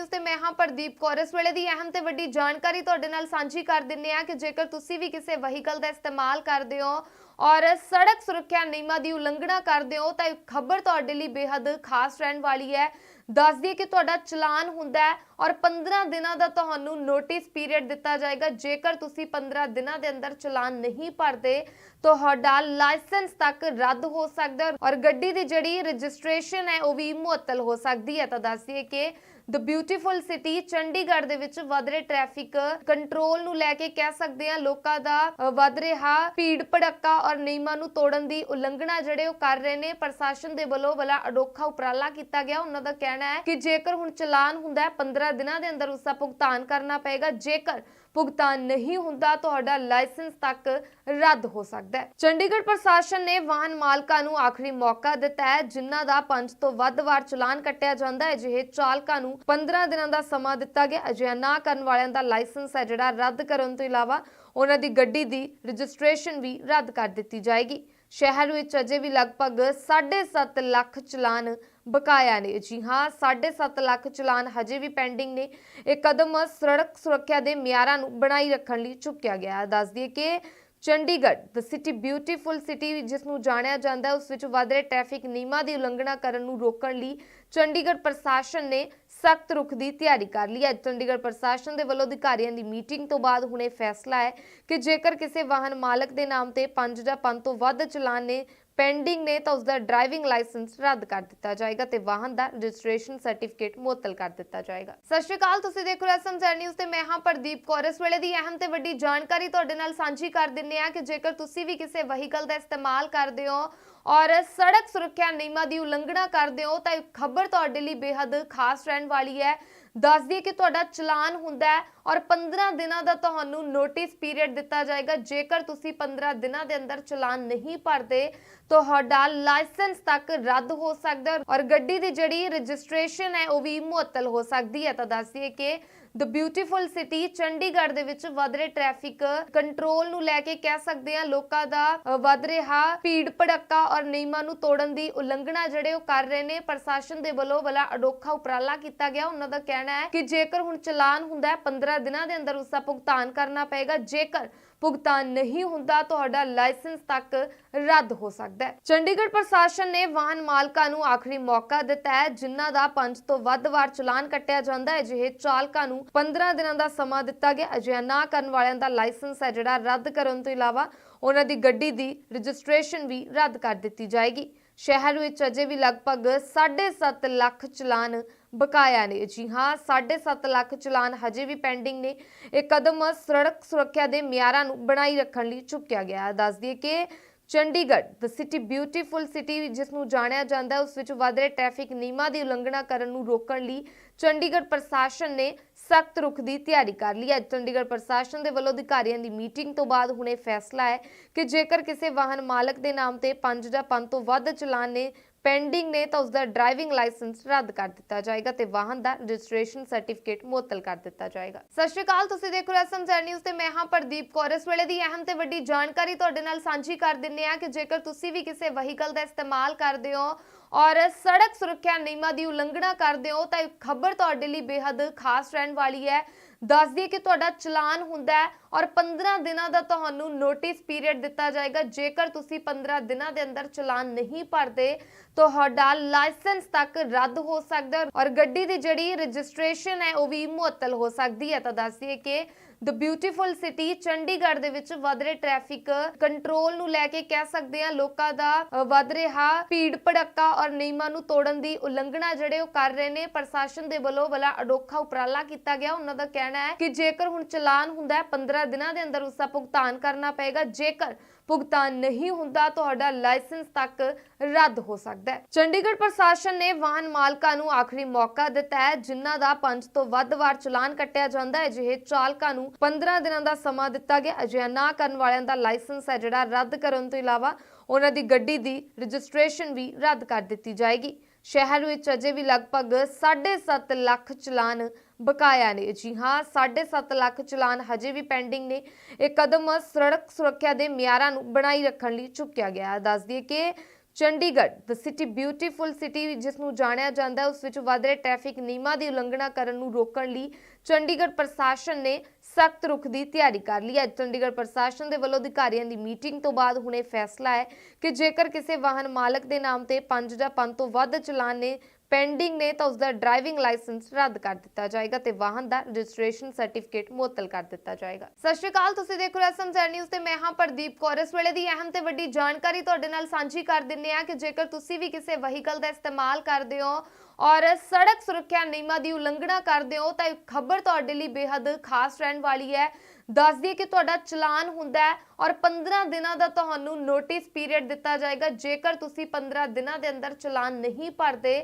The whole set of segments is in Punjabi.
ਨਿਊਜ਼ ਤੇ ਮੈਂ ਹਾਂ ਪ੍ਰਦੀਪ ਕੌਰ। ਇਸ ਵੇਲੇ ਦੀ ਅਹਿਮ ਤੇ ਵੱਡੀ ਜਾਣਕਾਰੀ ਤੁਹਾਡੇ ਨਾਲ ਸਾਂਝੀ ਕਰ ਦਿੰਨੇ ਆ ਕਿ ਜੇਕਰ ਤੁਸੀਂ ਵੀ ਕਿਸੇ ਵਹੀਕਲ ਦਾ ਇਸਤੇਮਾਲ ਕਰਦੇ ਹੋ ਔਰ ਸੜਕ ਸੁਰੱਖਿਆ ਨਿਯਮਾਂ ਦੀ ਉਲੰਘਣਾ ਕਰਦੇ ਹੋ, ਤਾਂ ਖਬਰ ਤੁਹਾਡੇ ਲਈ ਬੇहद ਖਾਸ ਰਹਿਣ ਵਾਲੀ ਹੈ। ਦੱਸ ਦਈਏ ਕਿ ਤੁਹਾਡਾ ਚਲਾਨ ਹੁੰਦਾ ਹੈ ਔਰ 15 ਦਿਨਾਂ ਦਾ ਤੁਹਾਨੂੰ ਨੋਟਿਸ ਪੀਰੀਅਡ ਦਿੱਤਾ ਜਾਏਗਾ। ਜੇਕਰ ਤੁਸੀਂ 15 ਦਿਨਾਂ ਦੇ ਅੰਦਰ ਚਲਾਨ ਨਹੀਂ ਭਰਦੇ, ਤੁਹਾਡਾ ਲਾਇਸੈਂਸ ਤੱਕ ਰੱਦ ਹੋ ਸਕਦਾ ਔਰ ਗੱਡੀ ਦੀ ਜਿਹੜੀ ਰਜਿਸਟ੍ਰੇਸ਼ਨ ਹੈ, ਉਹ ਵੀ ਮੁਅੱਤਲ ਹੋ ਸਕਦੀ ਹੈ। ਤਾਂ ਦੱਸ ਦਈਏ ਕਿ ਦ ਬਿਊਟੀਫੁਲ ਸਿਟੀ ਚੰਡੀਗੜ੍ਹ ਦੇ ਵਿੱਚ ਵਧ ਰਹੇ ਟ੍ਰੈਫਿਕ ਕੰਟਰੋਲ ਨੂੰ ਲੈ ਕੇ ਕਹਿ ਸਕਦੇ ਹਾਂ ਲੋਕਾਂ ਦਾ ਵਧ ਰਿਹਾ ਭੀੜ ਭੜੱਕਾ ਔਰ ਨਿਯਮਾਂ ਨੂੰ ਤੋੜਨ ਦੀ ਉਲੰਘਣਾ ਜਿਹੜੇ ਉਹ ਕਰ ਰਹੇ ਨੇ। ਪ੍ਰਸ਼ਾਸਨ ਦੇ ਵੱਲੋਂ ਬਲਾ ਅਡੋਖਾ ਉਪਰਾਲਾ ਕੀਤਾ ਗਿਆ। ਉਹਨਾਂ ਦਾ ਕਹਿਣਾ ਹੈ ਕਿ ਜੇਕਰ ਹੁਣ ਚਲਾਨ ਹੁੰਦਾ ਹੈ 15 ਦਿਨਾਂ ਦੇ ਅੰਦਰ ਉਸ ਦਾ ਭੁਗਤਾਨ ਕਰਨਾ ਪਏਗਾ। ਜੇਕਰ ਭੁਗਤਾਨ ਨਹੀਂ ਹੁੰਦਾ, ਤੁਹਾਡਾ ਲਾਇਸੈਂਸ ਤੱਕ ਰੱਦ ਹੋ ਸਕਦਾ ਹੈ। ਚੰਡੀਗੜ੍ਹ ਪ੍ਰਸ਼ਾਸਨ ਨੇ ਵਾਹਨ ਮਾਲਕਾਂ ਨੂੰ ਆਖਰੀ ਮੌਕਾ ਦਿੱਤਾ ਹੈ, ਜਿਨ੍ਹਾਂ ਦਾ 5 ਤੋਂ ਵੱਧ ਵਾਰ ਚਲਾਨ ਕੱਟਿਆ ਜਾਂਦਾ ਹੈ। ਜਿਹੇ ਚਾਲਕਾਂ ਨੂੰ 15 ਦਿਨਾਂ ਦਾ ਸਮਾਂ ਦਿੱਤਾ ਗਿਆ। ਅਜਿਹਾ ਨਾ ਕਰਨ ਵਾਲਿਆਂ ਦਾ ਲਾਇਸੈਂਸ ਹੈ ਜਿਹੜਾ ਰੱਦ ਕਰਨ ਤੋਂ ਇਲਾਵਾ ਉਹਨਾਂ ਦੀ ਗੱਡੀ ਦੀ ਰਜਿਸਟ੍ਰੇਸ਼ਨ ਵੀ ਰੱਦ ਕਰ ਦਿੱਤੀ ਜਾਏਗੀ। ਸ਼ਹਿਰ ਵਿੱਚ ਅਜੇ ਵੀ ਲਗਭਗ 7.5 ਲੱਖ ਚਲਾਨ ਬਕਾਇਆ ਨੇ। ਜੀ ਹਾਂ 7.5 ਲੱਖ ਚਲਾਨ ਹਜੇ ਵੀ ਪੈਂਡਿੰਗ ਨੇ। ਇਹ ਕਦਮ ਸੜਕ ਸੁਰੱਖਿਆ ਦੇ ਮਿਆਰਾਂ ਨੂੰ ਬਣਾਈ ਰੱਖਣ ਲਈ ਚੁੱਕਿਆ ਗਿਆ। ਹੈ ਦੱਸ ਦਈਏ ਕਿ Chandigarh the city beautiful city ਜਿਸ ਨੂੰ ਜਾਣਿਆ ਜਾਂਦਾ ਹੈ ਉਸ ਵਿੱਚ ਵੱਧ ਰਹੇ ਟ੍ਰੈਫਿਕ ਨਿਯਮਾਂ ਦੀ ਉਲੰਘਣਾ ਕਰਨ ਨੂੰ ਰੋਕਣ ਲਈ ਚੰਡੀਗੜ੍ਹ ਪ੍ਰਸ਼ਾਸਨ ਨੇ ਸਖਤ ਰੁਖ ਦੀ ਤਿਆਰੀ ਕਰ ਲਈ ਹੈ। ਚੰਡੀਗੜ੍ਹ ਪ੍ਰਸ਼ਾਸਨ ਦੇ ਵੱਲੋਂ ਅਧਿਕਾਰੀਆਂ ਦੀ ਮੀਟਿੰਗ ਤੋਂ ਬਾਅਦ ਹੁਣੇ ਫੈਸਲਾ ਹੈ ਕਿ ਜੇਕਰ ਕਿਸੇ ਵਾਹਨ ਮਾਲਕ ਦੇ ਨਾਮ ਤੇ 5 ਜਾਂ 5 ਤੋਂ ਵੱਧ ਚਲਾਨ ਨੇ ਪੈਂਡਿੰਗ ਨੇ, ਤਾਂ ਉਸ ਦਾ ਡਰਾਈਵਿੰਗ ਲਾਇਸੈਂਸ ਰੱਦ ਕਰ ਦਿੱਤਾ ਜਾਏਗਾ ਤੇ ਵਾਹਨ ਦਾ ਰਜਿਸਟ੍ਰੇਸ਼ਨ ਸਰਟੀਫਿਕੇਟ ਮੁਅੱਤਲ ਕਰ ਦਿੱਤਾ ਜਾਏਗਾ। ਸਤਿ ਸ਼੍ਰੀ ਅਕਾਲ, ਤੁਸੀਂ ਦੇਖ ਰਹੇ ਹੋ ਐਸਐਮਜ਼ੈਡ ਨਿਊਜ਼ ਤੇ ਮੈਂ ਹਾਂ ਪ੍ਰਦੀਪ ਕੌਰ। ਇਸ ਵੇਲੇ ਦੀ ਅਹਿਮ ਤੇ ਵੱਡੀ ਜਾਣਕਾਰੀ ਤੁਹਾਡੇ ਨਾਲ ਸਾਂਝੀ ਕਰ ਦਿੰਨੇ ਆ ਕਿ ਜੇਕਰ ਤੁਸੀਂ ਵੀ ਕਿਸੇ ਵਹੀਕਲ ਦਾ ਇਸਤੇਮਾਲ ਕਰਦੇ ਹੋ ਔਰ ਸੜਕ ਸੁਰੱਖਿਆ ਨਿਯਮਾਂ ਦੀ ਉਲੰਘਣਾ ਕਰਦੇ ਹੋ ਤਾਂ ਖਬਰ ਤੁਹਾਡੇ ਲਈ ਬੇहद ਖਾਸ ਰਹਿਣ ਵਾਲੀ ਹੈ। ਦੱਸ ਦਈਏ ਕਿ ਤੁਹਾਡਾ ਚਲਾਨ ਹੁੰਦਾ ਹੈ ਔਰ 15 ਦਿਨਾਂ ਦਾ ਤੁਹਾਨੂੰ ਨੋਟਿਸ ਪੀਰੀਅਡ ਦਿੱਤਾ ਜਾਏਗਾ। ਜੇਕਰ ਤੁਸੀਂ 15 ਦਿਨਾਂ ਦੇ ਅੰਦਰ ਚਲਾਨ ਨਹੀਂ ਭਰਦੇ, ਤੁਹਾਡਾ ਲਾਇਸੈਂਸ ਤੱਕ ਰੱਦ ਹੋ ਸਕਦਾ ਔਰ ਗੱਡੀ ਦੀ ਜਿਹੜੀ ਰਜਿਸਟ੍ਰੇਸ਼ਨ ਹੈ ਉਹ ਵੀ ਮੁਅੱਤਲ ਹੋ ਸਕਦੀ ਹੈ। ਤਾਂ ਦੱਸ ਦਈਏ ਕਿ ਦ ਬਿਊਟੀਫੁਲ ਸਿਟੀ ਚੰਡੀਗੜ੍ਹ ਦੇ ਵਿੱਚ ਵਧ ਰਹੇ ਟ੍ਰੈਫਿਕ ਕੰਟਰੋਲ ਨੂੰ ਲੈ ਕੇ ਕਹਿ ਸਕਦੇ ਹਾਂ ਲੋਕਾਂ ਦਾ ਅ, ਵਧ ਰਿਹਾ ਭੀੜ ਭੜੱਕਾ ਔਰ ਨਿਯਮਾਂ ਨੂੰ ਤੋੜਨ ਦੀ ਉਲੰਘਣਾ ਜਿਹੜੇ ਉਹ ਕਰ ਰਹੇ ਨੇ। ਪ੍ਰਸ਼ਾਸਨ ਦੇ ਵੱਲੋਂ ਬਲਾ ਅਡੋਖਾ ਉਪਰਾਲਾ ਕੀਤਾ ਗਿਆ। ਉਹਨਾਂ ਦਾ ਕਹਿਣਾ ਹੈ ਕਿ ਜੇਕਰ ਹੁਣ ਚਲਾਨ ਹੁੰਦਾ ਹੈ 15 ਦਿਨਾਂ ਦੇ ਅੰਦਰ ਉਸ ਦਾ ਭੁਗਤਾਨ ਕਰਨਾ ਪਏਗਾ। ਜੇਕਰ ਭੁਗਤਾਨ ਨਹੀਂ ਹੁੰਦਾ, ਤੁਹਾਡਾ ਲਾਇਸੈਂਸ ਤੱਕ ਰੱਦ ਹੋ ਸਕਦਾ ਹੈ। ਚੰਡੀਗੜ੍ਹ ਪ੍ਰਸ਼ਾਸਨ ਨੇ ਵਾਹਨ ਮਾਲਕਾਂ ਨੂੰ ਆਖਰੀ ਮੌਕਾ ਦਿੱਤਾ ਹੈ, ਜਿਨ੍ਹਾਂ ਦਾ 5 ਤੋਂ ਵੱਧ ਵਾਰ ਚਲਾਨ ਕੱਟਿਆ ਜਾਂਦਾ ਹੈ। ਜਿਹੇ ਚਾਲਕਾਂ ਨੂੰ 15 ਦਿਨਾਂ ਦਾ ਸਮਾਂ ਦਿੱਤਾ ਗਿਆ। ਅਜਿਹਾ ਨਾ ਕਰਨ ਵਾਲਿਆਂ ਦਾ ਲਾਇਸੈਂਸ ਹੈ, ਜਿਹੜਾ ਰੱਦ ਕਰਨ ਤੋਂ ਇਲਾਵਾ ਉਹਨਾਂ ਦੀ ਗੱਡੀ ਦੀ ਰਜਿਸਟ੍ਰੇਸ਼ਨ ਵੀ ਰੱਦ ਕਰ ਦਿੱਤੀ ਜਾਏਗੀ। ਸ਼ਹਿਰ ਵਿੱਚ ਅਜੇ ਵੀ ਲਗਭਗ 7.5 ਲੱਖ ਚਲਾਨ ਬਕਾਇਆ ਨੇ। ਜੀ ਹਾਂ 7.5 ਲੱਖ ਚਲਾਨ ਹਜੇ ਵੀ ਪੈਂਡਿੰਗ ਨੇ। ਇਹ ਕਦਮ ਸੜਕ ਸੁਰੱਖਿਆ ਦੇ ਮਿਆਰਾਂ ਨੂੰ ਬਣਾਈ ਰੱਖਣ ਲਈ ਚੁੱਕਿਆ ਗਿਆ। ਹੈ ਦੱਸ ਦਈਏ ਕਿ Chandigarh the city beautiful city ਜਿਸ ਨੂੰ ਜਾਣਿਆ ਜਾਂਦਾ ਹੈ, ਉਸ ਵਿੱਚ ਵਧ ਰਹੇ ਟ੍ਰੈਫਿਕ ਨਿਯਮਾਂ ਦੀ ਉਲੰਘਣਾ ਕਰਨ ਨੂੰ ਰੋਕਣ ਲਈ ਚੰਡੀਗੜ੍ਹ ਪ੍ਰਸ਼ਾਸਨ ਨੇ ਸਖਤ ਰੁਖ ਦੀ ਤਿਆਰੀ ਕਰ ਲਈ ਹੈ। ਚੰਡੀਗੜ੍ਹ ਪ੍ਰਸ਼ਾਸਨ ਦੇ ਵੱਲੋਂ ਅਧਿਕਾਰੀਆਂ ਦੀ ਮੀਟਿੰਗ ਤੋਂ ਬਾਅਦ ਹੁਣੇ ਫੈਸਲਾ ਹੈ ਕਿ ਜੇਕਰ ਕਿਸੇ ਵਾਹਨ ਮਾਲਕ ਦੇ ਨਾਮ ਤੇ 5 ਜਾਂ 5 ਤੋਂ ਵੱਧ ਚਲਾਨ ਨੇ ਪੈਂਡਿੰਗ ਨੇ ਤਾਂ ਉਸ ਦਾ ਡਰਾਈਵਿੰਗ ਲਾਇਸੈਂਸ ਰੱਦ ਕਰ ਦਿੱਤਾ ਜਾਏਗਾ ਤੇ ਵਾਹਨ ਦਾ ਰਜਿਸਟ੍ਰੇਸ਼ਨ ਸਰਟੀਫਿਕੇਟ ਮੁਅੱਤਲ ਕਰ ਦਿੱਤਾ ਜਾਏਗਾ। ਸਤਿ ਸ਼੍ਰੀ ਅਕਾਲ, ਤੁਸੀਂ ਦੇਖ ਰਹੇ ਹੋ ਐਸਐਮਜ਼ੈਡ ਨਿਊਜ਼ ਤੇ ਮੈਂ ਹਾਂ ਪ੍ਰਦੀਪ ਕੌਰ। ਇਸ ਵੇਲੇ ਦੀ ਅਹਿਮ ਤੇ ਵੱਡੀ ਜਾਣਕਾਰੀ ਤੁਹਾਡੇ ਨਾਲ ਸਾਂਝੀ ਕਰ ਦਿੰਨੇ ਆ ਕਿ ਜੇਕਰ ਤੁਸੀਂ ਵੀ ਕਿਸੇ ਵਹੀਕਲ ਦਾ ਇਸਤੇਮਾਲ ਕਰਦੇ ਹੋ ਔਰ ਸੜਕ ਸੁਰੱਖਿਆ ਨਿਯਮਾਂ ਦੀ ਉਲੰਘਣਾ ਕਰਦੇ ਹੋ, ਤਾਂ ਖਬਰ ਤੁਹਾਡੇ ਲਈ ਬੇहद ਖਾਸ ਰਹਿਣ ਵਾਲੀ ਹੈ। ਦੱਸ ਦਈਏ ਕਿ ਤੁਹਾਡਾ ਚਲਾਨ ਹੁੰਦਾ ਹੈ ਔਰ 15 ਦਿਨਾਂ ਦਾ ਤੁਹਾਨੂੰ ਨੋਟਿਸ ਪੀਰੀਅਡ ਦਿੱਤਾ ਜਾਏਗਾ। ਜੇਕਰ ਤੁਸੀਂ 15 ਦਿਨਾਂ ਦੇ ਅੰਦਰ ਚਲਾਨ ਨਹੀਂ ਭਰਦੇ ਤੁਹਾਡਾ ਲਾਇਸੈਂਸ ਤੱਕ ਰੱਦ ਹੋ ਸਕਦਾ ਔਰ ਗੱਡੀ ਦੀ ਜਿਹੜੀ ਰਜਿਸਟ੍ਰੇਸ਼ਨ ਹੈ, ਉਹ ਵੀ ਮੁਅੱਤਲ ਹੋ ਸਕਦੀ ਹੈ। ਤਾਂ ਦੱਸ ਕਿ ਦ ਬਿਊਟੀਫੁਲ ਸਿਟੀ ਚੰਡੀਗੜ੍ਹ ਦੇ ਵਿੱਚ ਵਧ ਰਹੇ ਟ੍ਰੈਫਿਕ ਕੰਟਰੋਲ ਨੂੰ ਲੈ ਕੇ ਕਹਿ ਸਕਦੇ ਹਾਂ, ਲੋਕਾਂ ਦਾ ਵਧ ਰਿਹਾ ਭੀੜ ਭੜੱਕਾ ਔਰ ਨਿਯਮਾਂ ਨੂੰ ਤੋੜਨ ਦੀ ਉਲੰਘਣਾ ਜਿਹੜੇ ਉਹ ਕਰ ਰਹੇ ਨੇ। ਪ੍ਰਸ਼ਾਸਨ ਦੇ ਵੱਲੋਂ ਬੜਾ ਅਡੋਖਾ ਉਪਰਾਲਾ ਕੀਤਾ ਗਿਆ। ਉਹਨਾਂ ਦਾ ਕਹਿਣਾ ਹੈ ਕਿ ਜੇਕਰ ਹੁਣ ਚਲਾਨ ਹੁੰਦਾ ਹੈ 15 ਦਿਨਾਂ ਦੇ ਅੰਦਰ ਉਸ ਦਾ ਭੁਗਤਾਨ ਕਰਨਾ ਪਏਗਾ। ਜੇਕਰ ਭੁਗਤਾਨ ਨਹੀਂ ਹੁੰਦਾ, ਤੁਹਾਡਾ ਲਾਇਸੈਂਸ ਤੱਕ ਰੱਦ ਹੋ ਸਕਦਾ ਹੈ। ਚੰਡੀਗੜ੍ਹ ਪ੍ਰਸ਼ਾਸਨ ਨੇ ਵਾਹਨ ਮਾਲਕਾਂ ਨੂੰ ਆਖਰੀ ਮੌਕਾ ਦਿੱਤਾ ਹੈ, ਜਿਨ੍ਹਾਂ ਦਾ 5 ਤੋਂ ਵੱਧ ਵਾਰ ਚਲਾਨ ਕੱਟਿਆ ਜਾਂਦਾ ਹੈ। ਜਿਹੇ ਚਾਲਕਾਂ ਨੂੰ 15 ਦਿਨਾਂ ਦਾ ਸਮਾਂ ਦਿੱਤਾ ਗਿਆ। ਅਜਿਹਾ ਨਾ ਕਰਨ ਵਾਲਿਆਂ ਦਾ ਲਾਇਸੈਂਸ ਹੈ, ਜਿਹੜਾ ਰੱਦ ਕਰਨ ਤੋਂ ਇਲਾਵਾ ਉਹਨਾਂ ਦੀ ਗੱਡੀ ਦੀ ਰਜਿਸਟ੍ਰੇਸ਼ਨ ਵੀ ਰੱਦ ਕਰ ਦਿੱਤੀ ਜਾਏਗੀ। ਸ਼ਹਿਰ ਵਿੱਚ ਅਜੇ ਵੀ ਲਗਭਗ 7.5 ਲੱਖ ਚਲਾਨ ਬਕਾਇਆ ਨੇ। ਜੀ ਹਾਂ 7.5 ਲੱਖ ਚਲਾਨ ਹਜੇ ਵੀ ਪੈਂਡਿੰਗ ਨੇ। ਇਹ ਕਦਮ ਸੜਕ ਸੁਰੱਖਿਆ ਦੇ ਮਿਆਰਾਂ ਨੂੰ ਬਣਾਈ ਰੱਖਣ ਲਈ ਚੁੱਕਿਆ ਗਿਆ ਦੱਸ ਦਈਏ ਕਿ Chandigarh the city beautiful city ਜਿਸ ਨੂੰ ਜਾਣਿਆ ਜਾਂਦਾ ਹੈ, ਉਸ ਵਿੱਚ ਵਧ ਰਹੇ ਟ੍ਰੈਫਿਕ ਨਿਯਮਾਂ ਦੀ ਉਲੰਘਣਾ ਕਰਨ ਨੂੰ ਰੋਕਣ ਲਈ ਚੰਡੀਗੜ੍ਹ ਪ੍ਰਸ਼ਾਸਨ ਨੇ ਸਖਤ ਰੁਖ ਦੀ ਤਿਆਰੀ ਕਰ ਲਈ ਹੈ। ਚੰਡੀਗੜ੍ਹ ਪ੍ਰਸ਼ਾਸਨ ਦੇ ਵੱਲੋਂ ਅਧਿਕਾਰੀਆਂ ਦੀ ਮੀਟਿੰਗ ਤੋਂ ਬਾਅਦ ਹੁਣੇ ਫੈਸਲਾ ਹੈ ਕਿ ਜੇਕਰ ਕਿਸੇ ਵਾਹਨ ਮਾਲਕ ਦੇ ਨਾਮ ਤੇ 5 ਜਾਂ 5 ਤੋਂ ਵੱਧ ਚਲਾਨ ਨੇ ਪੈਂਡਿੰਗ ਨੇ ਤਾਂ ਉਸ ਦਾ ਡਰਾਈਵਿੰਗ ਲਾਇਸੈਂਸ ਰੱਦ ਕਰ ਦਿੱਤਾ ਜਾਏਗਾ ਤੇ ਵਾਹਨ ਦਾ ਰਜਿਸਟ੍ਰੇਸ਼ਨ ਸਰਟੀਫਿਕੇਟ ਮੁਅੱਤਲ ਕਰ ਦਿੱਤਾ ਜਾਏਗਾ। ਸਤਿ ਸ਼੍ਰੀ ਅਕਾਲ, ਤੁਸੀਂ ਦੇਖ ਰਹੇ ਹੋ ਐਸਐਮ ਨਿਊਜ਼ ਤੇ ਮੈਂ ਹਾਂ ਪ੍ਰਦੀਪ ਕੌਰ। ਇਸ ਵੇਲੇ ਦੀ ਅਹਿਮ ਤੇ ਵੱਡੀ ਜਾਣਕਾਰੀ ਤੁਹਾਡੇ ਨਾਲ ਸਾਂਝੀ ਕਰ ਦਿੰਨੇ ਆ ਕਿ ਜੇਕਰ ਤੁਸੀਂ ਵੀ ਕਿਸੇ ਵਹੀਕਲ ਦਾ ਇਸਤੇਮਾਲ ਕਰਦੇ ਹੋ ਔਰ ਸੜਕ ਸੁਰੱਖਿਆ ਨਿਯਮਾਂ ਦੀ ਉਲੰਘਣਾ ਕਰਦੇ ਹੋ ਤਾਂ ਖਬਰ ਤੁਹਾਡੇ ਲਈ ਬੇहद ਖਾਸ ਰਹਿਣ ਵਾਲੀ ਹੈ। ਦੱਸ ਦਈਏ ਕਿ ਤੁਹਾਡਾ ਚਲਾਨ ਹੁੰਦਾ ਹੈ ਔਰ 15 ਦਿਨਾਂ ਦਾ ਤੁਹਾਨੂੰ ਨੋਟਿਸ ਪੀਰੀਅਡ ਦਿੱਤਾ ਜਾਏਗਾ। ਜੇਕਰ ਤੁਸੀਂ 15 ਦਿਨਾਂ ਦੇ ਅੰਦਰ ਚਲਾਨ ਨਹੀਂ ਭਰਦੇ,